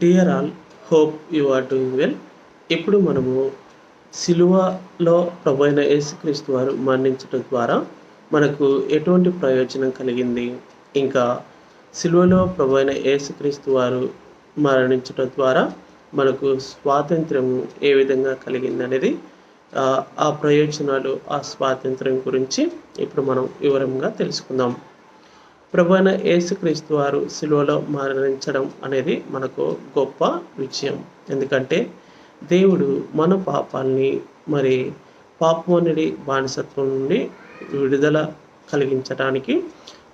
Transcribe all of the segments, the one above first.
Dear all hope you are doing well ఇప్పుడు మనము సిలువలో ప్రభైన యేసుక్రీస్తు వారు మరణించడం ద్వారా మనకు ఎటువంటి ప్రయోజనం కలిగింది? ఇంకా సిలువలో ప్రభైన యేసుక్రీస్తు వారు మరణించడం ద్వారా మనకు స్వాతంత్రము ఏ విధంగా కలిగింది అనేది ఆ, ఆ ప్రయోజనాలు ఆ స్వాతంత్రం గురించి ఇప్పుడు మనం వివరంగా తెలుసుకుందాం. ప్రభు యేసుక్రీస్తు వారు సిలువలో మరణించడం అనేది మనకు గొప్ప విజయం. ఎందుకంటే దేవుడు మన పాపాల్ని మరి పాపమనుడి బానిసత్వం నుండి విడుదల కలిగించడానికి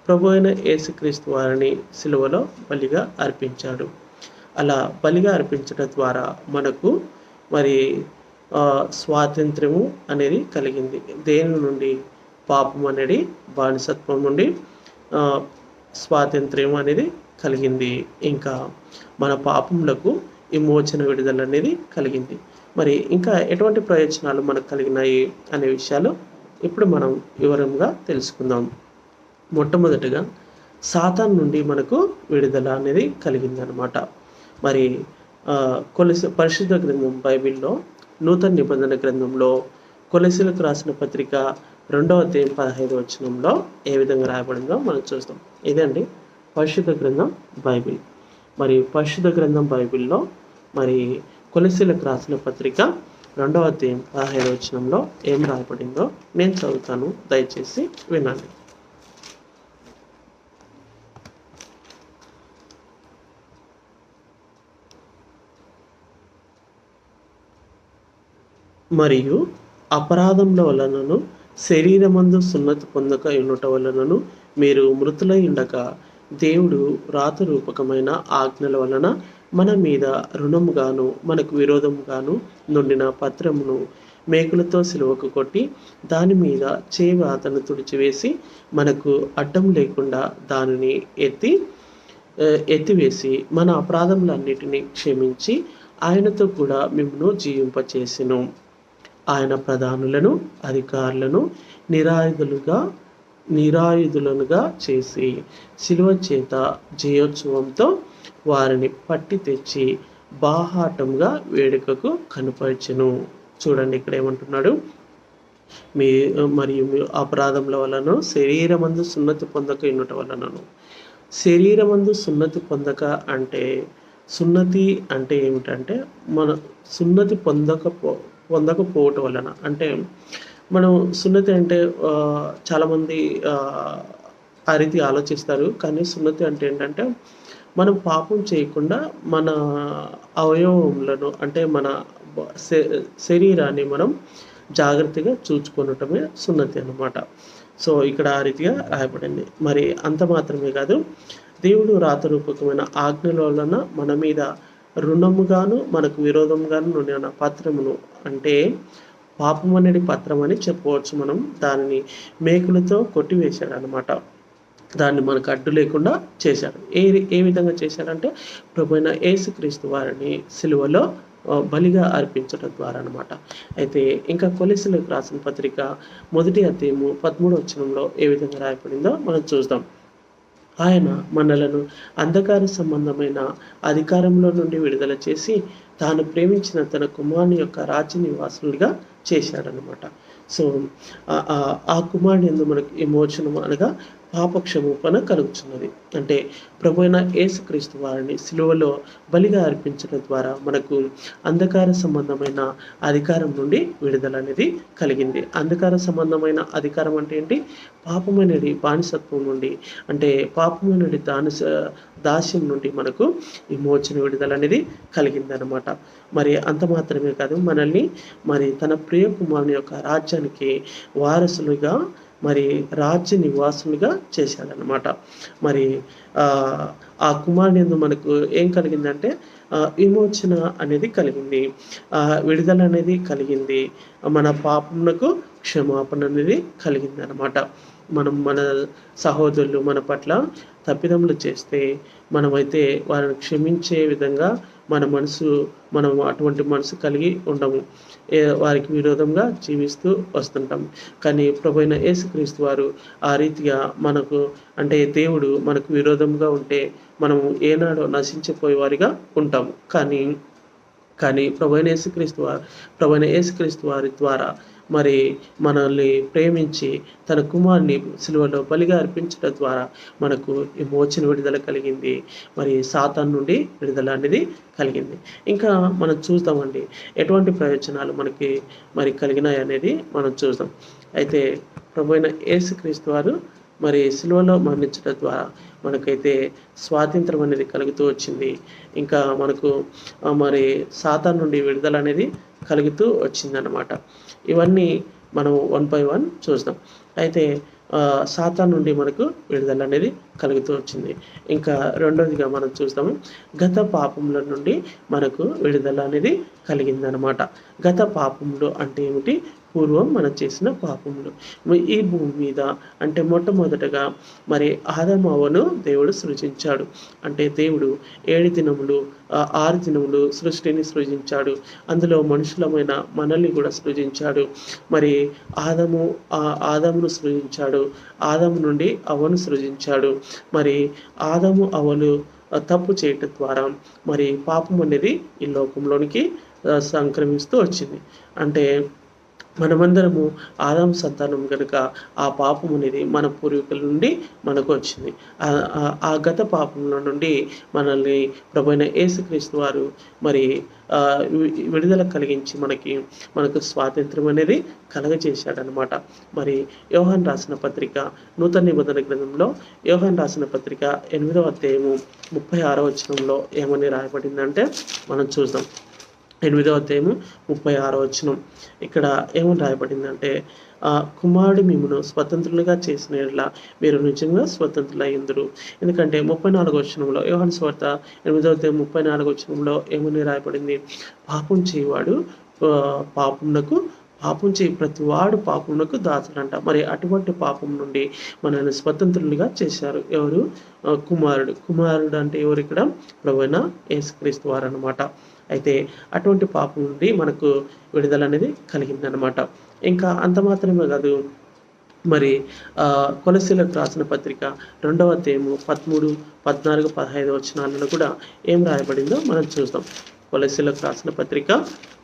ప్రభు అయిన యేసుక్రీస్తు వారిని సిలువలో బలిగా అర్పించాడు. అలా బలిగా అర్పించడం ద్వారా మనకు మరి స్వాతంత్ర్యము అనేది కలిగింది. దేని నుండి? పాపం అనేది బానిసత్వం నుండి స్వాతంత్ర్యం అనేది కలిగింది. ఇంకా మన పాపములకు విమోచన విడుదల అనేది కలిగింది. మరి ఇంకా ఎటువంటి ప్రయోజనాలు మనకు కలిగినాయి అనే విషయాలు ఇప్పుడు మనం వివరంగా తెలుసుకుందాం. మొట్టమొదటిగా సాతాన్ నుండి మనకు విడుదల అనేది కలిగిందనమాట మరి కొలసి పరిశుద్ధ గ్రంథం బైబిల్లో నూతన నిబంధన గ్రంథంలో కొలసిలకు రాసిన పత్రిక రెండవ అధ్యాయం పదహైదు వచనంలో ఏ విధంగా రాయబడిందో మనం చూస్తాం. ఇదండి పరిశుద్ధ గ్రంథం బైబిల్. మరి పరిశుద్ధ గ్రంథం బైబిల్లో మరి కొలసీలకు రాసిన పత్రిక రెండవ అధ్యాయం పదహైదు వచనంలో ఏం రాయబడిందో నేను చదువుతాను. దయచేసి వినండి. మరియు అపరాధంలో వలనను శరీరమందు సున్నతి పొందక ఉండుట వలనను మీరు మృతులై ఉండక. దేవుడు రాత రూపకమైన ఆజ్ఞల వలన మన మీద రుణముగాను మనకు విరోధముగాను నుండిన పత్రమును మేకులతో సిలువకు కొట్టి దాని మీద చేవ అతను తుడిచివేసి మనకు అడ్డం లేకుండా దానిని ఎత్తి ఎత్తివేసి మన అపరాధములన్నిటినీ క్షమించి ఆయనతో కూడా మిమ్మను జీవింపచేసెను. ఆయన ప్రధానులను అధికారులను నిరాయుధులుగా నిరాయుధులనుగా చేసి శిలువ చేత జయోత్సవంతో వారిని పట్టి తెచ్చి బాహాటంగా వేడుకకు కనపరచెను. చూడండి ఇక్కడ ఏమంటున్నాడు. మీ మరియు మీ అపరాధముల వలన శరీరమందు సున్నతి పొందక ఉండట వలనను. శరీరమందు సున్నతి పొందక అంటే సున్నతి అంటే ఏమిటంటే మన సున్నతి పొందకపో పొందకపోవటం వలన. అంటే మనం సున్నతి అంటే చాలామంది ఆ, రీతి ఆలోచిస్తారు. కానీ సున్నతి అంటే ఏంటంటే మనం పాపం చేయకుండా మన అవయవములను అంటే మన శ- శరీరాన్ని మనం జాగ్రత్తగా చూచుకొనటమే సున్నతి అన్నమాట. సో ఇక్కడ ఆ రీతిగా రాయబడింది. మరి అంత మాత్రమే కాదు దేవుడు రాతరూపకమైన ఆజ్ఞల వలన మన మీద రుణముగాను మనకు విరోధముగాను నుండిన పత్రమును అంటే పాపం అనేది పత్రం అని చెప్పవచ్చు మనం. దానిని మేకులతో కొట్టివేశాడు అనమాట దాన్ని మనకు అడ్డు లేకుండా చేశాడు ఏ ఏ విధంగా చేశాడంటే ప్రభుత్వ ఏసుక్రీస్తు యేసుక్రీస్తు వారిని సిలువలో బలిగా అర్పించడం ద్వారా అనమాట అయితే ఇంకా కొలిసులకు రాసిన పత్రిక మొదటి అధ్యయము పదమూడు వచనంలో ఏ విధంగా రాయబడిందో మనం చూద్దాం. ఆయన మనలను అంధకార సంబంధమైన అధికారంలో నుండి విడుదల చేసి తాను ప్రేమించిన తన కుమారుని యొక్క రాజ్య నివాసులుగా చేశాడనమాట సో ఆ- ఆ- కుమారుని ఎందు మనకు విమోచనం అనగా పాప క్షమాపణ కలుగుతున్నది అంటే ప్రభు అయిన యేసుక్రీస్తు వారిని సిలువలో బలిగా అర్పించడం ద్వారా మనకు అంధకార సంబంధమైన అధికారం నుండి విడుదల అనేది కలిగింది. అంధకార సంబంధమైన అధికారం అంటే ఏంటి? పాపమైనది బానిసత్వం నుండి అంటే పాపమైనది దానిస దాస్యం నుండి మనకు విమోచన విడుదల అనేది కలిగిందనమాట మరి అంత మాత్రమే కాదు మనల్ని మరి తన ప్రియ కుమారుని యొక్క రాజ్యానికి వారసులుగా మరి రాజ్య నివాసులుగా చేశాడనమాట మరి ఆ, కుమారుని మనకు ఏం కలిగిందంటే విమోచన అనేది కలిగింది. విడుదల అనేది కలిగింది. మన పాపమునకు క్షమాపణ అనేది కలిగింది అనమాట మనం మన సహోదరులు మన పట్ల తప్పిదములు చేస్తే మనమైతే వారిని క్షమించే విధంగా మన మనసు మనం అటువంటి మనసు కలిగి ఉండము. వారికి విరోధంగా జీవిస్తూ వస్తుంటాం. కానీ ప్రభు యేసుక్రీస్తు వారు ఆ రీతిగా మనకు అంటే దేవుడు మనకు విరోధంగా ఉంటే మనము ఏనాడో నశించిపోయేవారిగా ఉంటాము. కానీ కానీ ప్రభైన యేసుక్రీస్తు వారు ప్రభైన యేసుక్రీస్తు వారి ద్వారా మరి మనల్ని ప్రేమించి తన కుమార్ని సిలువలో బలిగా అర్పించడం ద్వారా మనకు ఈ మోచిన విడుదల కలిగింది. మరి సాతాన్ నుండి విడుదల అనేది కలిగింది. ఇంకా మనం చూద్దామండి. ఎటువంటి ప్రయోజనాలు మనకి మరి కలిగినాయి అనేది మనం చూద్దాం. అయితే ప్రభైన యేసుక్రీస్తు వారు మరి సిలువలో మరణించడం ద్వారా మనకైతే స్వాతంత్రం అనేది కలుగుతూ వచ్చింది. ఇంకా మనకు మరి సాతాన్ నుండి విడుదల అనేది కలుగుతూ వచ్చిందన్నమాట. ఇవన్నీ మనం వన్ బై వన్ చూద్దాం అయితే సాతా నుండి మనకు విడుదల అనేది కలుగుతూ వచ్చింది. ఇంకా రెండోదిగా మనం చూస్తాము గత పాపముల నుండి మనకు విడుదల అనేది కలిగిందనమాట గత పాపములు అంటే ఏమిటి? పూర్వం మనం చేసిన పాపములు. ఈ భూమి మీద అంటే మొట్టమొదటగా మరి ఆదమావను దేవుడు సృజించాడు. అంటే దేవుడు ఏడు దినములు ఆరు దినములు సృష్టిని సృజించాడు. అందులో మనుషులమైన మనల్ని కూడా సృజించాడు. మరి ఆదము ఆ ఆదమును సృజించాడు. ఆదము నుండి అవను సృజించాడు. మరి ఆదము అవలు తప్పు చేయటం ద్వారా మరి పాపం అనేది ఈ లోకంలోనికి సంక్రమిస్తూ వచ్చింది. అంటే మనమందరము ఆదాం సంతానం కనుక ఆ పాపం అనేది మన పూర్వీకుల నుండి మనకు వచ్చింది. ఆ- గత పాపంలో నుండి మనల్ని ప్రభైన యేసుక్రీస్తు వారు మరి విడుదల కలిగించి మనకి మనకు స్వాతంత్రం అనేది కలగజేశాడనమాట మరి యోహన్ రాసిన పత్రిక నూతన నిబంధన గ్రంథంలో యోహన్ రాసిన పత్రిక ఎనిమిదవ అధ్యాయము ముప్పై ఆరో వచనంలో ఏమని రాయబడిందంటే మనం చూద్దాం. ఎనిమిదవ అధ్యాయము ముప్పై ఆరో వచనం. ఇక్కడ ఏమని రాయబడిందంటే ఆ కుమారుడు మిమ్మను స్వతంత్రులుగా చేసిన మీరు నిజంగా స్వతంత్రులయ్యిందరు ఎందుకంటే ముప్పై నాలుగు వచనంలో యోహన్ స్వార్త ఎనిమిదవ అధ్యాయం ముప్పై నాలుగు వచనంలో ఏమని రాయబడింది? పాపం చేయవాడు పాపమునకు పాపం చేయి ప్రతి వాడు పాపమునకు దాచుడంట మరి అటువంటి పాపం నుండి మనల్ని స్వతంత్రులుగా చేశారు ఎవరు? కుమారుడు. కుమారుడు అంటే ఎవరు ఇక్కడ? ప్రవణ యేసుక్రీస్తు వారు అనమాట అయితే అటువంటి పాపం నుండి మనకు విడుదల అనేది కలిగిందనమాట ఇంకా అంత మాత్రమే కాదు మరి కొలసీలకు రాసిన పత్రిక రెండవ తేము పదమూడు పద్నాలుగు పదహైదు వచనాలలో కూడా ఏం రాయబడిందో మనం చూద్దాం కొలసీలకు రాసిన పత్రిక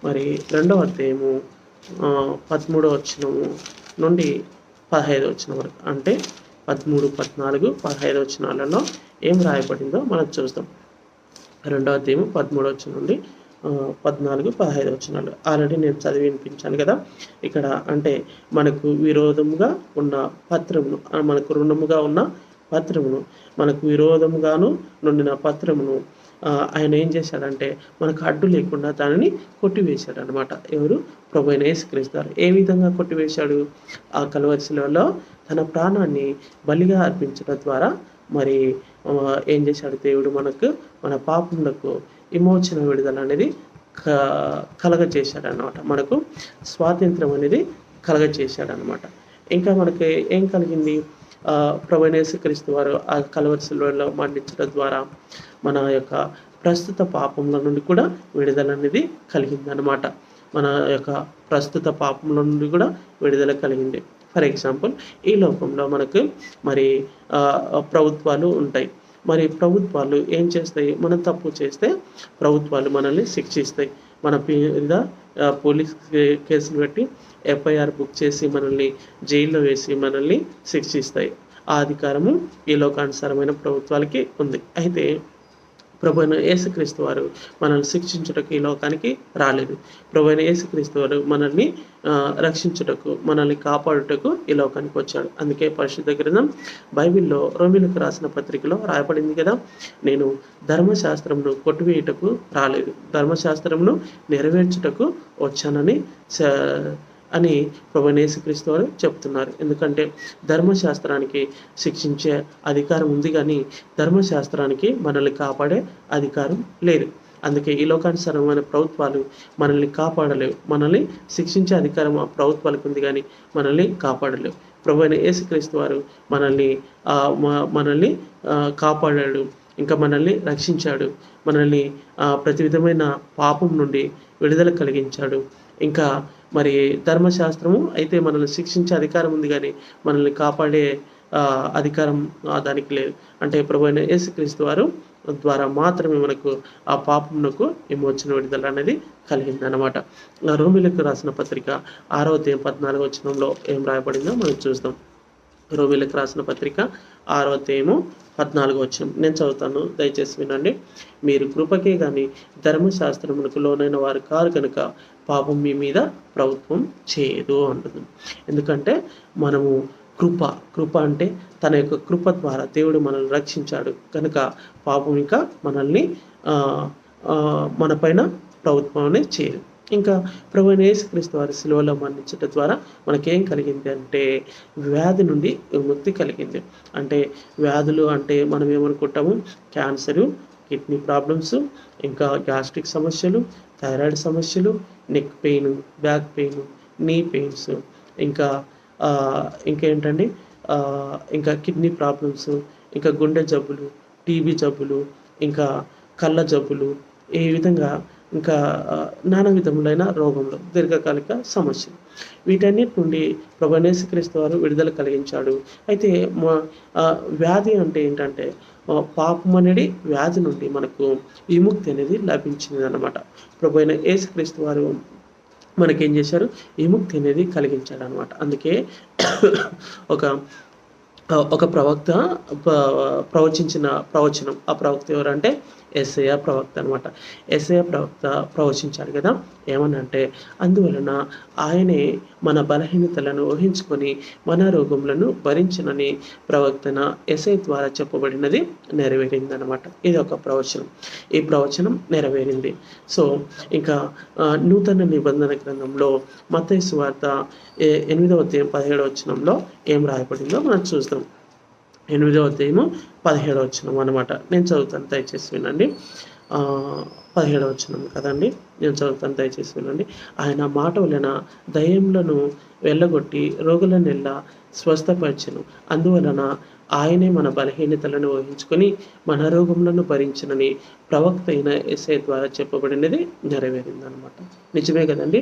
మరి రెండవ తేము పదమూడవ వచనము నుండి పదహైదు వచనం వరకు అంటే పదమూడు పద్నాలుగు పదహైదు వచనాలలో ఏం రాయబడిందో మనం చూద్దాం రెండవ అధ్యాయం పదమూడవ నుండి పద్నాలుగు పదహైదు వచనాలు ఆల్రెడీ నేను చదివి వినిపించాను కదా. ఇక్కడ అంటే మనకు విరోధముగా ఉన్న పత్రమును మనకు రుణముగా ఉన్న పత్రమును మనకు విరోధముగాను నుండిన పత్రమును ఆయన ఏం చేశాడంటే మనకు అడ్డు లేకుండా దానిని కొట్టివేశాడు అనమాట ఎవరు? ప్రభు అయిన యేసుక్రీస్తారు ఏ విధంగా కొట్టివేశాడు? ఆ కలవరిశిలలో తన ప్రాణాన్ని బలిగా అర్పించడం ద్వారా మరి ఏం చేశాడు దేవుడు మనకు మన పాపములకు విమోచన విడుదల అనేది క కలగజేశాడు అనమాట మనకు స్వాతంత్రం అనేది కలగజేశాడు అనమాట ఇంకా మనకి ఏం కలిగింది? ఆ, వారు ఆ కలవరిశిలో మరణించడం ద్వారా మన యొక్క ప్రస్తుత పాపముల నుండి కూడా విడుదల అనేది కలిగిందనమాట మన యొక్క ప్రస్తుత పాపముల నుండి కూడా విడుదల కలిగింది. ఫర్ ఎగ్జాంపుల్ ఈ లోకంలో మనకు మరి ప్రభుత్వాలు ఉంటాయి. మరి ప్రభుత్వాలు ఏం చేస్తాయి? మనం తప్పు చేస్తే ప్రభుత్వాలు మనల్ని శిక్షిస్తాయి. మన మీద పోలీస్ కేసులు పెట్టి ఎఫ్ఐఆర్ బుక్ చేసి మనల్ని జైల్లో వేసి మనల్ని శిక్షిస్తాయి. ఆ అధికారము ఈ లోకానుసారమైన ప్రభుత్వాలకి ఉంది. అయితే ప్రభువైన యేసుక్రీస్తు వారు మనల్ని శిక్షించుటకు ఈ లోకానికి రాలేదు. ప్రభువైన యేసుక్రీస్తు వారు మనల్ని రక్షించుటకు మనల్ని కాపాడుటకు ఈ లోకానికి వచ్చాడు. అందుకే పరిశుద్ధ గ్రంథం బైబిల్లో రోమిలకు రాసిన పత్రికలో రాయబడింది కదా నేను ధర్మశాస్త్రంను కొట్టివేయుటకు రాలేదు. ధర్మశాస్త్రంను నెరవేర్చుటకు వచ్చానని అని ప్రభువైన యేసుక్రీస్తు వారు చెప్తున్నారు. ఎందుకంటే ధర్మశాస్త్రానికి శిక్షించే అధికారం ఉంది కానీ ధర్మశాస్త్రానికి మనల్ని కాపాడే అధికారం లేదు. అందుకే ఈ లోకానుసారమైన ప్రభుత్వాలు మనల్ని కాపాడలేవు. మనల్ని శిక్షించే అధికారం ఆ ప్రభుత్వాలకు ఉంది కానీ మనల్ని కాపాడలేవు. ప్రభు అయిన యేసుక్రీస్తు వారు మనల్ని మనల్ని కాపాడాడు. ఇంకా మనల్ని రక్షించాడు. మనల్ని ప్రతి విధమైన పాపం నుండి విడుదల కలిగించాడు. ఇంకా మరి ధర్మశాస్త్రము అయితే మనల్ని శిక్షించే అధికారం ఉంది కానీ మనల్ని కాపాడే అధికారం దానికి లేదు. అంటే ప్రభు అయిన యేసుక్రీస్తు వారు ద్వారా మాత్రమే మనకు ఆ పాపమునకు విమోచన విడుదల అనేది కలిగింది అనమాట రోమిలకు రాసిన పత్రిక ఆరో అధ్యాయం పద్నాలుగు వచనంలో ఏం రాయబడిందో మనం చూస్తాం. రోమిలకు రాసిన పత్రిక ఆరో అధ్యాయము పద్నాలుగు వచ్చిన నేను చదువుతాను దయచేసి వినండి. మీరు కృపకే కానీ ధర్మశాస్త్రములకు లోనైన వారు కారు కనుక పాపం మీ మీద ప్రభుత్వం చేయదు అంటుంది. ఎందుకంటే మనము కృప కృప అంటే తన యొక్క కృప ద్వారా దేవుడు మనల్ని రక్షించాడు. కనుక పాపం ఇంకా మనల్ని మన పైన ప్రభుత్వం అనేది చేయదు. ఇంకా ప్రభు యేసుక్రీస్తు వారి శిలువలో మరణించడం ద్వారా మనకేం కలిగింది అంటే వ్యాధి నుండి విముక్తి కలిగింది. అంటే వ్యాధులు అంటే మనం ఏమనుకుంటాము? క్యాన్సరు కిడ్నీ ప్రాబ్లమ్స్ ఇంకా గ్యాస్ట్రిక్ సమస్యలు థైరాయిడ్ సమస్యలు neck pain back pain knee pains ఇంకా ఇంకేంటండి? ఇంకా కిడ్నీ ప్రాబ్లమ్స్ ఇంకా గుండె జబ్బులు టీబీ జబ్బులు ఇంకా కళ్ళ జబ్బులు ఈ విధంగా ఇంకా నానా విధములైన రోగములు దీర్ఘకాలిక సమస్యలు. వీటన్నిటి నుండి ప్రభనేశ్వరిస్తు వారు విడుదల కలిగించాడు. అయితే మా వ్యాధి అంటే ఏంటంటే పాపం అనేది వ్యాధి నుండి మనకు విముక్తి అనేది లభించింది అనమాట ప్రభు అయిన యేసుక్రీస్తు వారు మనకేం చేశారు? విముక్తి అనేది కలిగించాడు అనమాట అందుకే ఒక ఒక ప్రవక్త ప్రవచించిన ప్రవచనం. ఆ ప్రవక్త ఎవరంటే ఎస్ఐ ప్రవక్త అనమాట ఎస్ఐ ప్రవక్త ప్రవచించాడు కదా ఏమనంటే అందువలన ఆయనే మన బలహీనతలను ఊహించుకొని మన రోగములను భరించనని ప్రవక్తన ఎస్ఐ ద్వారా చెప్పబడినది నెరవేరింది అనమాట ఇది ఒక ప్రవచనం. ఈ ప్రవచనం నెరవేరింది. సో ఇంకా నూతన నిబంధన గ్రంథంలో మత్తయి వార్త ఎనిమిదవ అధ్యాయం పదిహేడవ వచనంలో ఏం రాయబడిందో మనం చూద్దాం. ఎనిమిదవ అధ్యాయము పదిహేడవ వచనం అనమాట నేను చదువుతాను దయచేసి వినండి. పదిహేడవ వచనం కదండి? నేను చదువుతాను దయచేసి వినండి. ఆయన మాట వలన దయ్యములను వెళ్ళగొట్టి రోగులను ఎల్లా స్వస్థపరచను. అందువలన ఆయనే మన బలహీనతలను వహించుకొని మన రోగములను భరించినని ప్రవక్త అయిన ఎస్ఐ ద్వారా చెప్పబడినది నెరవేరింది అనమాట నిజమే కదండి?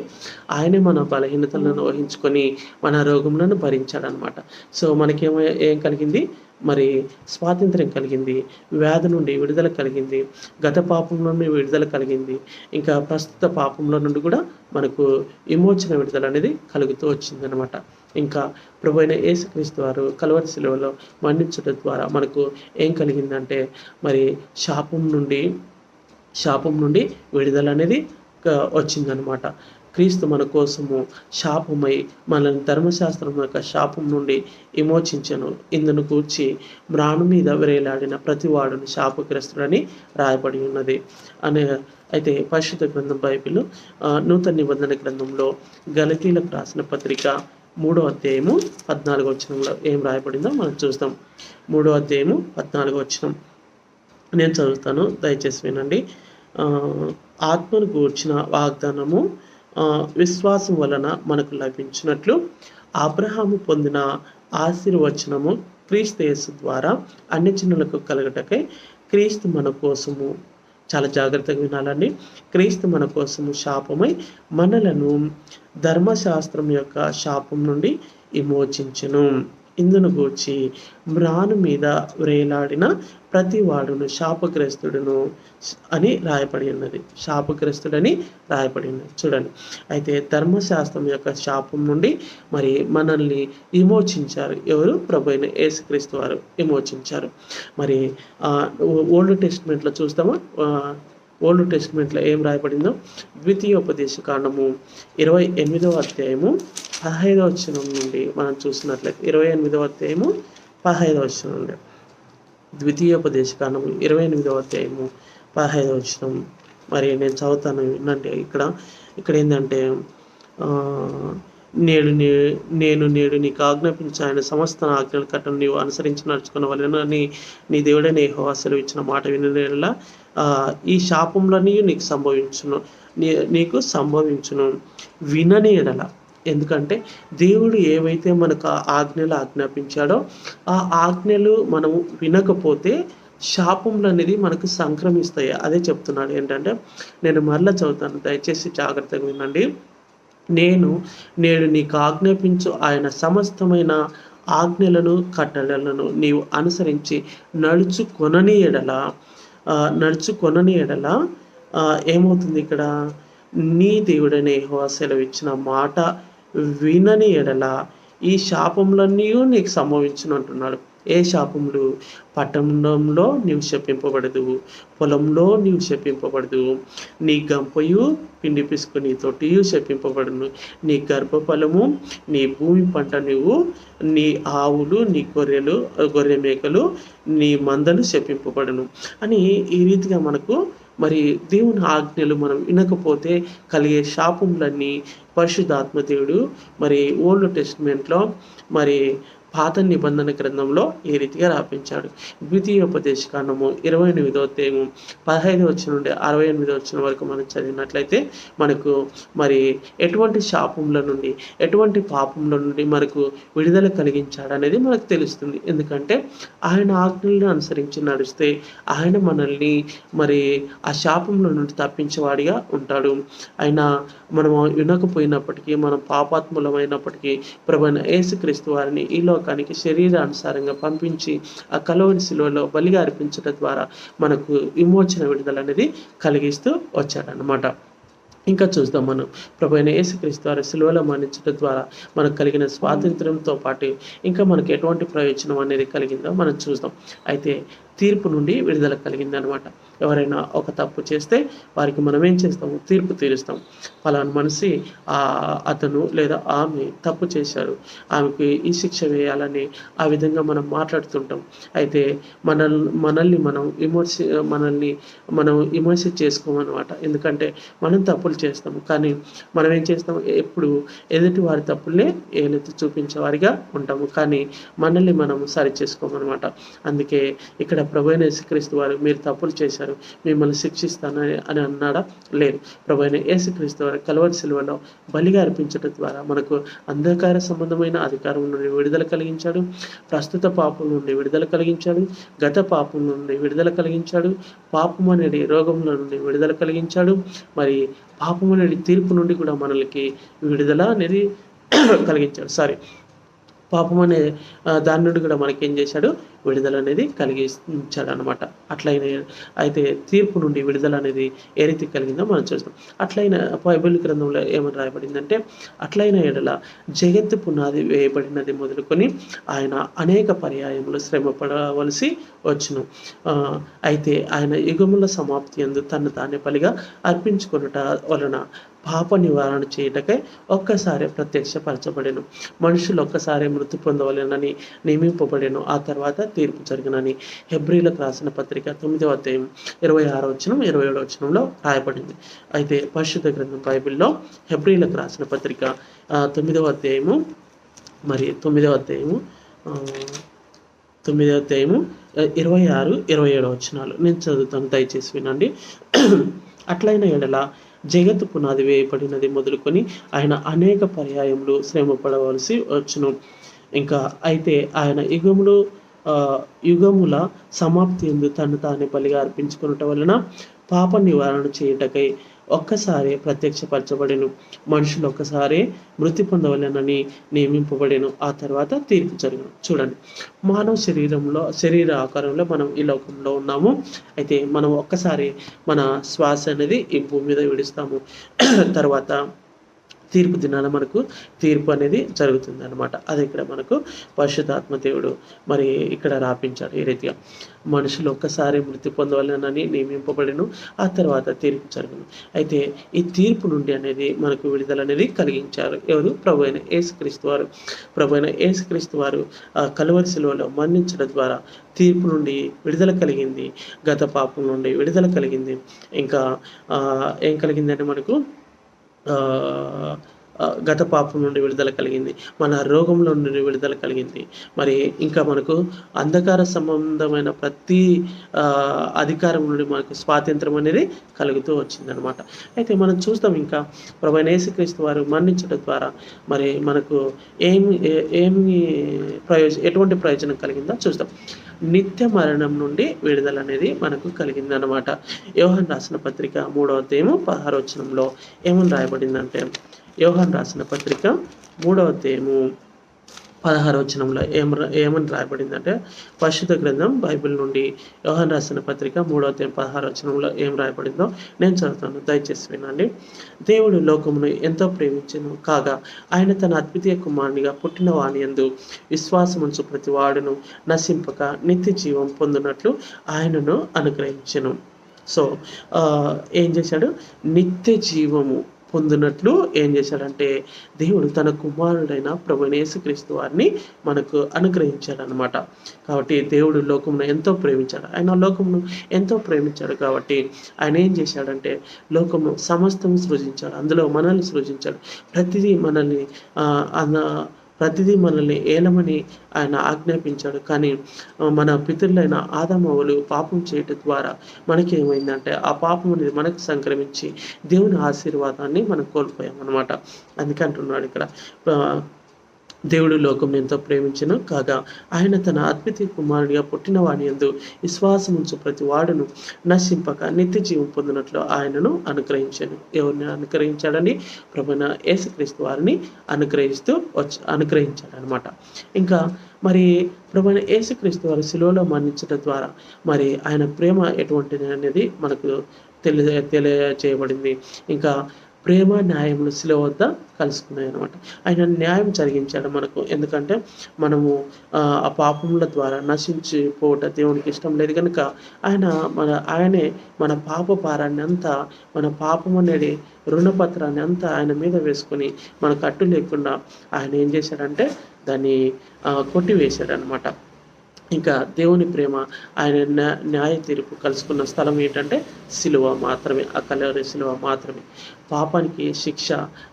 ఆయనే మన బలహీనతలను వహించుకొని మన రోగములను భరించాడనమాట సో మనకేమో ఏం కలిగింది? మరి స్వాతంత్ర్యం కలిగింది వ్యాధి నుండి విడుదల కలిగింది గత పాపం నుండి విడుదల కలిగింది ఇంకా ప్రస్తుత పాపంలో నుండి కూడా మనకు విమోచన విడుదల అనేది కలుగుతూ వచ్చిందనమాట ఇంకా ప్రభు అయిన యేసుక్రీస్తు వారు కలవరి శిలువలో మరణించడం ద్వారా మనకు ఏం కలిగిందంటే మరి శాపం నుండి శాపం నుండి విడుదల అనేది వచ్చిందనమాట క్రీస్తు మన కోసము శాపమై మనల్ని ధర్మశాస్త్రం యొక్క శాపం నుండి విమోచించను. ఇందును కూర్చి మ్రాణు మీద వేలాడిన ప్రతి వాడును శాపగ్రస్తుడని రాయబడి ఉన్నది. అనే అయితే పరిశుద్ధ గ్రంథం బైబిల్ నూతన నిబంధన గ్రంథంలో గలతీలకు రాసిన పత్రిక మూడో అధ్యాయము పద్నాలుగో వచ్చినంలో ఏం రాయబడిందో మనం చూస్తాం. మూడో అధ్యాయము పద్నాలుగో వచనం. నేను చదువుతాను దయచేసి వినండి. ఆత్మను గూర్చిన వాగ్దానము విశ్వాసం వలన మనకు లభించినట్లు అబ్రహాము పొందిన ఆశీర్వచనము క్రీస్తు యేసు ద్వారా అన్ని చిన్నలకు కలగటకై క్రీస్తు మన కోసము చాలా జాగ్రత్తగా వినాలండి. క్రీస్తు మన కోసము శాపమై మనలను ధర్మశాస్త్రం యొక్క శాపం నుండి విమోచించును. ఇందును గూర్చి మ్రాను మీద వ్రేలాడిన ప్రతి వాడును శాపగ్రస్తుడును అని రాయబడి ఉన్నది. శాపగ్రస్తుడని రాయబడి ఉన్నది. చూడండి. అయితే ధర్మశాస్త్రం యొక్క శాపం నుండి మరి మనల్ని విమోచించారు. ఎవరు? ప్రభు అయిన యేసుక్రీస్తు వారు విమోచించారు. మరి ఓల్డ్ టెస్ట్మెంట్లో చూస్తామా? ఓల్డ్ టెస్ట్మెంట్లో ఏం రాయబడిందో? ద్వితీయోపదేశ కాండము ఇరవై ఎనిమిదవ అధ్యాయము పదహైదవ వచనం నుండి మనం చూసినట్లయితే ఇరవై ఎనిమిదవ అధ్యాయము పదహైదవ వచనం నుండి. ద్వితీయోపదేశ కాండము ఇరవై ఎనిమిదవ అధ్యాయము పదహైదవ వచనం. మరి నేను చదువుతాను వినండి. ఇక్కడ ఇక్కడ ఏంటంటే నేడు నేను నేడు నీకు ఆజ్ఞాపించి ఆయన సమస్త ఆజ్ఞల కట్టను నీవు అనుసరించి నడుచుకున్న వలన నీ నీ దేవుడైన ఇచ్చిన మాట వినలేలా ఈ శాపంలోని నీకు సంభవించును నీ నీకు సంభవించును. వినని ఎడల ఎందుకంటే దేవుడు ఏవైతే మనకు ఆ ఆజ్ఞలు ఆజ్ఞాపించాడో ఆ ఆజ్ఞలు మనము వినకపోతే శాపములు అనేది మనకు సంక్రమిస్తాయి. అదే చెప్తున్నాడు ఏంటంటే నేను మరలా చదువుతాను. దయచేసి జాగ్రత్తగా వినండి. నేను నేడు నీకు ఆజ్ఞాపించు ఆయన సమస్తమైన ఆజ్ఞలను కట్టడలను నీవు అనుసరించి నడుచుకొనని ఎడల నడుచుకొనని ఎడల ఏమవుతుంది ఇక్కడ? నీ దేవుడనే హోసెలవిచ్చిన మాట వినని ఎడల ఈ శాపములన్నీ నీకు సంభవించను అంటున్నాడు ఏ శాపములు? పట్టణంలో నీవు శపింపబడదు పొలంలో నీవు శపింపబడదు. నీ గంపయు పిండి పిసుకుని తొట్టియు శపింపబడును. నీ గర్భఫలము నీ భూమి పంట నువ్వు నీ ఆవులు నీ గొర్రెలు గొర్రె మేకలు నీ మందలు శపింపబడును. అని ఈ రీతిగా మనకు మరి దేవుని ఆజ్ఞలు మనం వినకపోతే కలిగే శాపములన్నీ పరిశుద్ధాత్మ దేవుడు. మరి ఓల్డ్ టెస్ట్మెంట్లో మరి పాత నిబంధన గ్రంథంలో ఈ రీతిగా రాపించాడు. ద్వితీయోపదేశ కాండము ఇరవై ఎనిమిదో తేము పదహైదు వచ్చిన నుండి అరవై ఎనిమిది వచ్చిన వరకు మనం చదివినట్లయితే మనకు మరి ఎటువంటి శాపముల నుండి ఎటువంటి పాపముల నుండి మనకు విడుదల కలిగించాడు అనేది మనకు తెలుస్తుంది. ఎందుకంటే ఆయన ఆజ్ఞలను అనుసరించి నడిస్తే ఆయన మనల్ని మరి ఆ శాపముల నుండి తప్పించేవాడిగా ఉంటాడు. ఆయన మనం వినకపోయినప్పటికీ మనం పాపాత్ములమైనప్పటికీ ప్రభు యేసుక్రీస్తు వారిని ఈలో పరలోకానికి శరీరానుసారంగా పంపించి ఆ కలవని శిలువలో బలిగా అర్పించడం ద్వారా మనకు విమోచన విడుదల అనేది కలిగిస్తూ వచ్చాడనమాట ఇంకా చూద్దాం మనం. ప్రభు అయిన యేసుక్రీస్తు వారి సిలువలో మరణించడం ద్వారా మనకు కలిగిన స్వాతంత్రంతో పాటు ఇంకా మనకు ఎటువంటి ప్రయోజనం అనేది కలిగిందో మనం చూద్దాం. అయితే తీర్పు నుండి విడుదల కలిగింది అనమాట ఎవరైనా ఒక తప్పు చేస్తే వారికి మనం ఏం చేస్తాము? తీర్పు తీరుస్తాం. ఫలానా మనిషి అతను లేదా ఆమె తప్పు చేశారు. ఆమెకి ఈ శిక్ష వేయాలని ఆ విధంగా మనం మాట్లాడుతుంటాం. అయితే మనల్ మనల్ని మనం విమర్శ మనల్ని మనం విమర్శ చేసుకోమన్నమాట ఎందుకంటే మనం తప్పులు చేస్తాము కానీ మనం ఏం చేస్తాం? ఎప్పుడు ఎదుటి వారి తప్పులే ఏలెత్తి చూపించే వారిగా ఉంటాము. కానీ మనల్ని మనం సరి చేసుకోమన్నమాట అందుకే ఇక్కడ ప్రభు యేసుక్రీస్తు వారు మీరు తప్పులు చేశారు మిమ్మల్ని శిక్షిస్తానని అని అన్నాడా? లేదు. ప్రభు యేసుక్రీస్తు వారు కలవరి శిలువలో బలిగా అర్పించడం ద్వారా మనకు అంధకార సంబంధమైన అధికారం నుండి విడుదల కలిగించాడు ప్రస్తుత పాపం నుండి విడుదల కలిగించాడు గత పాపం నుండి విడుదల కలిగించాడు పాపం అనేది రోగంలో నుండి విడుదల కలిగించాడు మరి పాపం అనేది తీర్పు నుండి కూడా మనకి విడుదల అనేది కలిగించాడు. సారీ. పాపం అనే దాని నుండి కూడా మనకి ఏం చేశాడు? విడుదల అనేది కలిగించాడు అనమాట అట్లయిన అయితే తీర్పు నుండి విడుదల అనేది ఏ రీతి కలిగిందో మనం చూస్తాం. అట్లయిన బైబిల్ గ్రంథంలో ఏమని రాయబడిందంటే అట్లయిన ఎడల జగత్తు పునాది వేయబడినది మొదలుకొని ఆయన అనేక పర్యాయములు శ్రమ పడవలసి వచ్చును అయితే ఆయన యుగముల సమాప్తి ఎందు తను తానే పలిగా అర్పించుకున్నట వలన పాప నివారణ చేయటకై ఒక్కసారి ప్రత్యక్షపరచబడెను. మనుషులు ఒక్కసారి మృతి పొందవలెనని నియమింపబడెను. ఆ తర్వాత తీర్పు జరిగినని హెబ్రిలకు రాసిన పత్రిక తొమ్మిదవ అధ్యాయం ఇరవై ఆరో వచ్చిన ఇరవై ఏడవ వచనంలో రాయబడింది. అయితే పరిశుద్ధ గ్రంథం బైబిల్లో హెబ్రిలకు రాసిన పత్రిక తొమ్మిదవ అధ్యాయము మరి తొమ్మిదవ అధ్యాయము తొమ్మిదవ అధ్యాయము ఇరవై ఆరు ఇరవై ఏడో వచనాలు. నేను చదువుతాను దయచేసి వినండి. అట్లైన ఎడల జగత్తు పునాది వేయబడినది మొదలుకొని ఆయన అనేక పర్యాయములు శ్రమ పడవలసి వచ్చును. ఇంకా అయితే ఆయన యుగములు యుగముల సమాప్తి ఎందు తను తానే బలిగా అర్పించుకున్నట వలన పాప నివారణ చేయుటకై ఒక్కసారి ప్రత్యక్షపరచబడిను. మనుషులు ఒక్కసారి మృతి పొందవలెనని నియమింపబడెను. ఆ తర్వాత తీర్పు జరిగిన. చూడండి. మానవ శరీరంలో శరీర ఆకారంలో మనం ఈ లోకంలో ఉన్నాము. అయితే మనం ఒక్కసారి మన శ్వాస అనేది ఈ భూమి మీద విడిస్తాము. తర్వాత తీర్పు దినాన మనకు తీర్పు అనేది జరుగుతుంది అనమాట అది ఇక్కడ మనకు పరిశుద్ధాత్మ దేవుడు మరి ఇక్కడ రాపించాడు ఈ రీతిగా. మనుషులు ఒక్కసారి మృతి పొందవాలని నియమింపబడిను ఆ తర్వాత తీర్పు జరుగును. అయితే ఈ తీర్పు నుండి అనేది మనకు విడుదల అనేది కలిగించారు. ఎవరు? ప్రభు అయిన ఏసుక్రీస్తు వారు. ప్రభు అయిన ఏసుక్రీస్తు వారు కలువరి శిలువలో మరణించడం ద్వారా తీర్పు నుండి విడుదల కలిగింది. గత పాపం నుండి విడుదల కలిగింది. ఇంకా ఏం కలిగిందంటే మనకు uh, గత పాపం నుండి విడుదల కలిగింది మన రోగంలో నుండి విడుదల కలిగింది. మరి ఇంకా మనకు అంధకార సంబంధమైన ప్రతి అధికారం నుండి మనకు స్వాతంత్రం అనేది కలుగుతూ వచ్చిందనమాట అయితే మనం చూస్తాం ఇంకా ప్రభు నేసుక్రీస్తు వారు మరణించడం ద్వారా మరి మనకు ఏమి ఏమి ప్రయోజనం ఎటువంటి ప్రయోజనం కలిగిందో చూస్తాం. నిత్య మరణం నుండి విడుదల అనేది మనకు కలిగింది అనమాట యోహన్ రాసిన పత్రిక మూడవ అధ్యాయము పదహారోచనంలో ఏమని రాయబడిందంటే యోహన్ రాసిన పత్రిక మూడవ అధ్యాయము పదహారు వచనంలో ఏం ఏమని రాయబడిందంటే పరిశుద్ధ గ్రంథం బైబిల్ నుండి యోహన్ రాసిన పత్రిక మూడవ తేదీ పదహారు వచనంలో ఏం రాయబడిందో నేను చదువుతాను. దయచేసి వినండి. దేవుడు లోకమును ఎంతో ప్రేమించను కాగా ఆయన తన అద్వితీయ కుమారునిగా పుట్టిన వాణి ఎందు విశ్వాసముంచు ప్రతి వాడును నశింపక నిత్య జీవం పొందినట్లు ఆయనను అనుగ్రహించను. సో ఏం చేశాడు? నిత్య జీవము పొందినట్లు ఏం చేశాడంటే దేవుడు తన కుమారుడైన ప్రభునేసుక్రీస్తు వారిని మనకు అనుగ్రహించాడనమాట కాబట్టి దేవుడు లోకమును ఎంతో ప్రేమించాడు. ఆయన లోకమును ఎంతో ప్రేమించాడు కాబట్టి ఆయన ఏం చేశాడంటే లోకము సమస్తం సృజించాడు. అందులో మనల్ని సృజించాడు. ప్రతిదీ మనల్ని అన్న ప్రతిదీ మనల్ని ఏలమని ఆయన ఆజ్ఞాపించాడు. కానీ మన పితరులైన ఆదమవులు పాపం చేయటం ద్వారా మనకి ఏమైందంటే ఆ పాపం అనేది మనకు సంక్రమించి దేవుని ఆశీర్వాదాన్ని మనం కోల్పోయాం అనమాట అందుకంటున్నాడు ఇక్కడ దేవుడు లోకం ఎంతో ప్రేమించను కాగా ఆయన తన అద్వితీయ కుమారుడిగా పుట్టిన వాడి ఎందు విశ్వాసముంచు ప్రతి వాడును. నశింపక నిత్య జీవం పొందినట్లు ఆయనను అనుగ్రహించాను. ఎవరిని అనుగ్రహించాడని? ప్రభున యేసుక్రీస్తు వారిని అనుగ్రహిస్తూ వచ్చి అనుగ్రహించాడు అనమాట ఇంకా మరి ప్రభుణ యేసుక్రీస్తు వారి శిలువలో మరణించడం ద్వారా మరి ఆయన ప్రేమ ఎటువంటిది అనేది మనకు తెలియ తెలియజేయబడింది. ఇంకా ప్రేమ న్యాయములు శిల వద్ద కలుసుకున్నాయి అనమాట ఆయన న్యాయం జరిగించాడు మనకు. ఎందుకంటే మనము ఆ పాపముల ద్వారా నశించిపోవట దేవునికి ఇష్టం లేదు కనుక ఆయన మన ఆయనే మన పాప భారాన్ని అంతా మన పాపం అనేది రుణపత్రాన్ని అంతా ఆయన మీద వేసుకొని మన కట్టు లేకుండా ఆయన ఏం చేశాడంటే దాన్ని కొట్టివేశాడు అనమాట ఇంకా దేవుని ప్రేమ ఆయన న్యాయ తీర్పు కలుసుకున్న స్థలం ఏంటంటే సిలువ మాత్రమే ఆ కలవరి సిలువ మాత్రమే. పాపానికి శిక్ష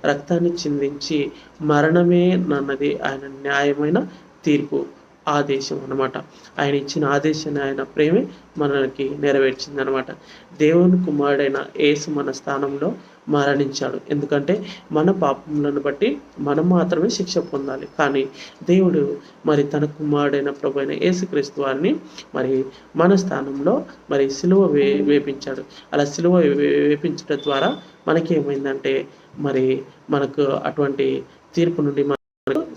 రక్తాన్ని చిందించి మరణమే నన్నది ఆయన న్యాయమైన తీర్పు. ఆదేశం అనమాట ఆయన ఇచ్చిన ఆదేశాన్ని ఆయన ప్రేమే మనకి నెరవేర్చింది అనమాట దేవుని కుమారుడైన ఏసు మన స్థానంలో మరణించాడు. ఎందుకంటే మన పాపములను బట్టి మనం మాత్రమే శిక్ష పొందాలి. కానీ దేవుడు మరి తన కుమారుడైన ప్రభు అయిన యేసుక్రీస్తు వారిని మరి మన స్థానంలో మరి సిలువ వే వేపించాడు. అలా సిలువ వేపించడం ద్వారా మనకేమైందంటే మరి మనకు అటువంటి తీర్పు నుండి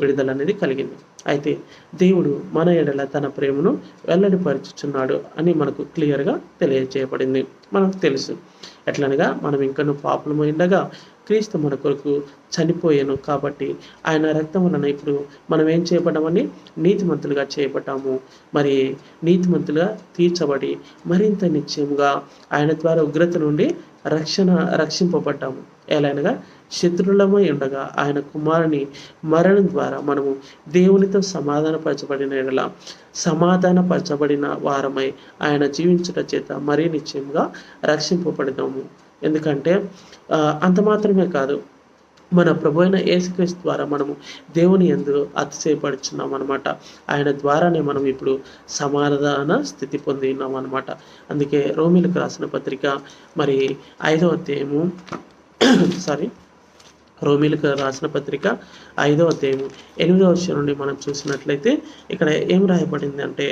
విడుదల అనేది కలిగింది. అయితే దేవుడు మన ఎడల తన ప్రేమను వెల్లడిపరుచుచున్నాడు అని మనకు క్లియర్గా తెలియజేయబడింది మనకు తెలుసు. ఎట్లనగా మనం ఇంకను పాపలమైండగా క్రీస్తు మన కొరకు చనిపోయాను కాబట్టి ఆయన రక్తం వలన ఇప్పుడు మనం ఏం చేయబడ్డామని నీతిమంతులుగా చేయబడ్డాము. మరి నీతిమంతులుగా తీర్చబడి మరింత నిశ్చయంగా ఆయన ద్వారా ఉగ్రత నుండి రక్షణ రక్షింపబడ్డాము. ఎలానగా శత్రులమై ఉండగా ఆయన కుమారుని మరణం ద్వారా మనము దేవునితో సమాధానపరచబడిన ఎడల సమాధానపరచబడిన వారమై ఆయన జీవించట చేత మరీ నిశ్చయంగా రక్షింపబడదాము ఎందుకంటే అంత మాత్రమే కాదు మన ప్రభు అయిన యేసుక్రీస్తు ద్వారా మనము దేవుని ఎందు అతిశయపడుచున్నాం అనమాట ఆయన ద్వారానే మనం ఇప్పుడు సమాధాన స్థితి పొంది ఉన్నాం అనమాట అందుకే రోమిలకు రాసిన పత్రిక మరి ఐదవ అధ్యాయము సారీ రోమిలకు రాసిన పత్రిక ఐదవ అధ్యాయం ఎనిమిదవ వర్షం నుండి మనం చూసినట్లయితే ఇక్కడ ఏం రాయబడింది అంటే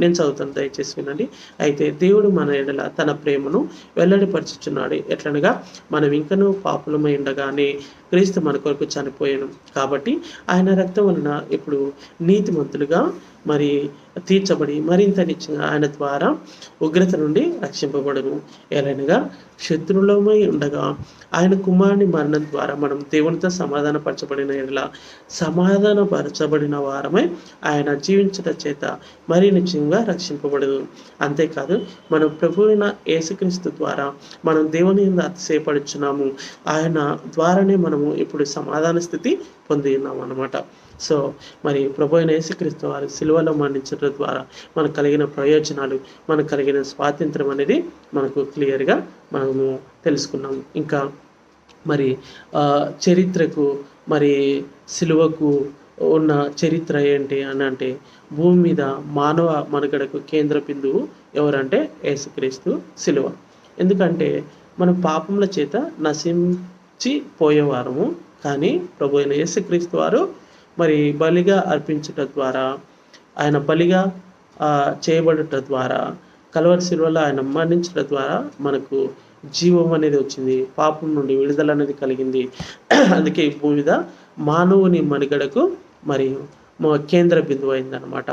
నేను చదువుతాను దయచేసి వినండి. అయితే దేవుడు మన ఎడల తన ప్రేమను వెల్లడిపరుచుచున్నాడు. ఎట్లనగా మనం ఇంకనూ పాపులమై ఉండగానే క్రీస్తు మన కొరకు చనిపోయాను. కాబట్టి ఆయన రక్తం వలన ఇప్పుడు నీతిమంతులుగా మరి తీర్చబడి మరింత నిత్యంగా ఆయన ద్వారా ఉగ్రత నుండి రక్షింపబడను ఎలానగా శత్రులమై ఉండగా ఆయన కుమారుని మరణం ద్వారా మనం దేవునితో సమాధానపరచబడిన ఇలా సమాధానపరచబడిన వారమై ఆయన జీవించట చేత మరీ నిత్యంగా రక్షింపబడదు అంతేకాదు మన ప్రభువైన యేసుక్రీస్తు ద్వారా మనం దేవుని అతిశయపడుచున్నాము. ఆయన ద్వారానే మనము ఇప్పుడు సమాధాన స్థితి పొంది ఉన్నాం అనమాట సో మరి ప్రభు అయిన యేసుక్రీస్తు వారు సిలువలో మరణించడం ద్వారా మనకు కలిగిన ప్రయోజనాలు మనకు కలిగిన స్వాతంత్రం అనేది మనకు క్లియర్గా మనము తెలుసుకున్నాము. ఇంకా మరి చరిత్రకు మరి సిలువకు ఉన్న చరిత్ర ఏంటి అని అంటే భూమి మీద మానవ మనుగడకు కేంద్ర బిందువు ఎవరంటే యేసుక్రీస్తు సిలువ. ఎందుకంటే మన పాపముల చేత నశించి పోయేవారము కానీ ప్రభు అయిన యేసుక్రీస్తు వారు మరి బలిగా అర్పించుట ద్వారా ఆయన బలిగా చేయబడుట ద్వారా కలవరి శిలువలో ఆయన మరణించడం ద్వారా మనకు జీవం అనేది వచ్చింది. పాపం నుండి విడుదల అనేది కలిగింది. అందుకే ఈ భూమి మీద మానవుని మనుగడకు మరియు మా కేంద్ర బిందువు అయిందనమాట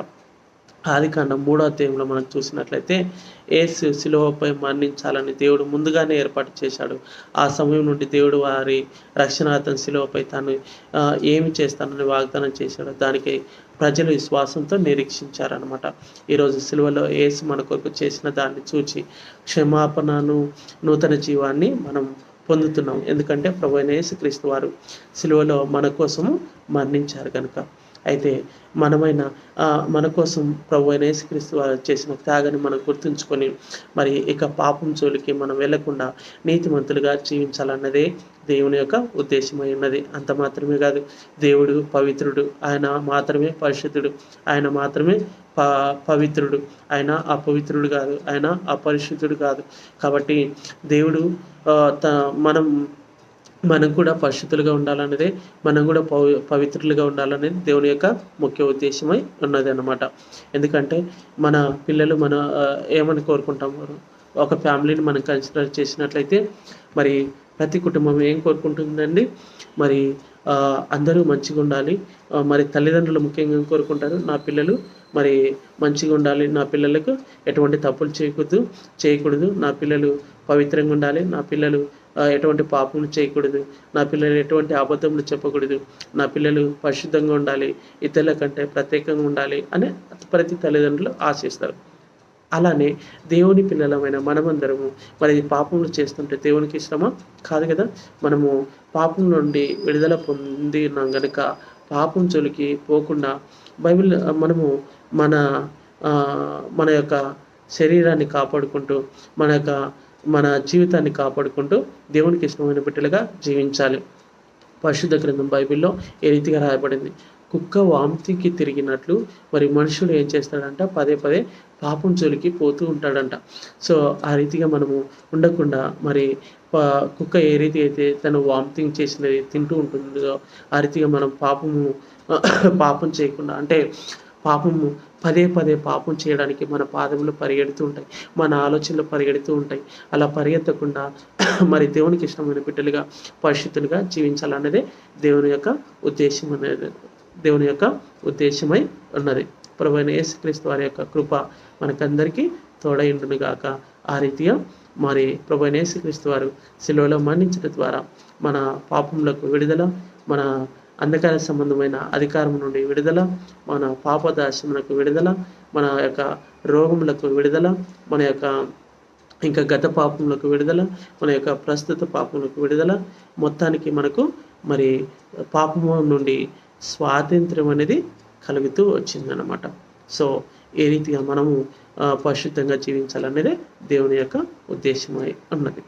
ఆది కాండం మూడో అధ్యాయంలో మనం చూసినట్లయితే ఏసు శిలువపై మరణించాలని దేవుడు ముందుగానే ఏర్పాటు చేశాడు. ఆ సమయం నుండి దేవుడు వారి రక్షణార్థం శిలువపై తాను ఏమి చేస్తానని వాగ్దానం చేశాడు. దానికి ప్రజలు విశ్వాసంతో నిరీక్షించారనమాట ఈరోజు సిలువలో ఏసు మన కొరకు చేసిన దాన్ని చూచి క్షమాపణను నూతన జీవాన్ని మనం పొందుతున్నాం. ఎందుకంటే ప్రభు అయిన యేసుక్రీస్తు వారు సిలువలో మన కోసము మరణించారు కనుక అయితే మనమైన మన కోసం ప్రభు అయిన యేసుక్రీస్తు వారు చేసిన త్యాగాన్ని మనం గుర్తుంచుకొని మరి ఇక పాపం జోలికి మనం వెళ్ళకుండా నీతిమంతులుగా జీవించాలన్నదే దేవుని యొక్క ఉద్దేశమై ఉన్నది. అంత మాత్రమే కాదు దేవుడు పవిత్రుడు ఆయన మాత్రమే పరిశుద్ధుడు ఆయన మాత్రమే ప పవిత్రుడు ఆయన అపవిత్రుడు కాదు ఆయన అపరిశుద్ధుడు కాదు. కాబట్టి దేవుడు త మనం మనం కూడా పరిశుద్ధులుగా ఉండాలనేదే మనం కూడా పవి పవిత్రులుగా ఉండాలనేది దేవుని యొక్క ముఖ్య ఉద్దేశమై ఉన్నది అన్నమాట ఎందుకంటే మన పిల్లలు మన ఏమని కోరుకుంటాము ఒక ఫ్యామిలీని మనం కన్సిడర్ చేసినట్లయితే మరి ప్రతి కుటుంబం ఏం కోరుకుంటుందండి? మరి అందరూ మంచిగా ఉండాలి. మరి తల్లిదండ్రులు ముఖ్యంగా కోరుకుంటారు? నా పిల్లలు మరి మంచిగా ఉండాలి. నా పిల్లలకు ఎటువంటి తప్పులు చేయకూడదు చేయకూడదు. నా పిల్లలు పవిత్రంగా ఉండాలి. నా పిల్లలు ఎటువంటి పాపములు చేయకూడదు. నా పిల్లలు ఎటువంటి అబద్ధములు చెప్పకూడదు. నా పిల్లలు పరిశుద్ధంగా ఉండాలి. ఇతరుల కంటే ప్రత్యేకంగా ఉండాలి అని ప్రతి తల్లిదండ్రులు ఆశిస్తారు. అలానే దేవుని పిల్లలమైన మనమందరము మరి పాపములు చేస్తుంటే దేవునికి శ్రమ కాదు కదా? మనము పాపం నుండి విడుదల పొందినాం గనుక పాపం చొలికి పోకుండా బైబిల్ మనము మన మన యొక్క శరీరాన్ని కాపాడుకుంటూ మన యొక్క మన జీవితాన్ని కాపాడుకుంటూ దేవునికి ఇష్టమైన బిడ్డలుగా జీవించాలి. పరిశుద్ధ గ్రంథం బైబిల్లో ఏ రీతిగా రాయబడింది? కుక్క వాంతికి తిరిగినట్లు మరి మనుషులు ఏం చేస్తాడంట? పదే పదే పాపం జోలికి పోతూ ఉంటాడంట. సో ఆ రీతిగా మనము ఉండకుండా మరి కుక్క ఏ రీతి అయితే తను వామిటింగ్ చేసినది తింటూ ఉంటుందో ఆ రీతిగా మనం పాపము పాపం చేయకుండా అంటే పాపము పదే పదే పాపం చేయడానికి మన పాదములు పరిగెడుతూ ఉంటాయి. మన ఆలోచనలు పరిగెడుతూ ఉంటాయి. అలా పరిగెత్తకుండా మరి దేవునికి ఇష్టమైన బిడ్డలుగా పరిశుద్ధులుగా జీవించాలన్నదే దేవుని యొక్క ఉద్దేశం అనేది దేవుని యొక్క ఉద్దేశమై ఉన్నది. ప్రభువైన యేసుక్రీస్తు వారి యొక్క కృప మనకందరికీ తోడైండునుగాక. ఆ రీతిగా మరి ప్రభువైన యేసుక్రీస్తు వారు శిలువలో మరణించడం ద్వారా మన పాపములకు విడుదల మన అంధకార సంబంధమైన అధికారం నుండి విడుదల మన పాపదాశములకు విడుదల మన యొక్క రోగములకు విడుదల మన యొక్క ఇంకా గత పాపములకు విడుదల మన యొక్క ప్రస్తుత పాపములకు విడుదల. మొత్తానికి మనకు మరి పాపము నుండి స్వాతంత్ర్యం అనేది కలుగుతూ వచ్చిందనమాట సో ఏ రీతిగా మనము పరిశుద్ధంగా జీవించాలనేదే దేవుని యొక్క ఉద్దేశమై ఉన్నది.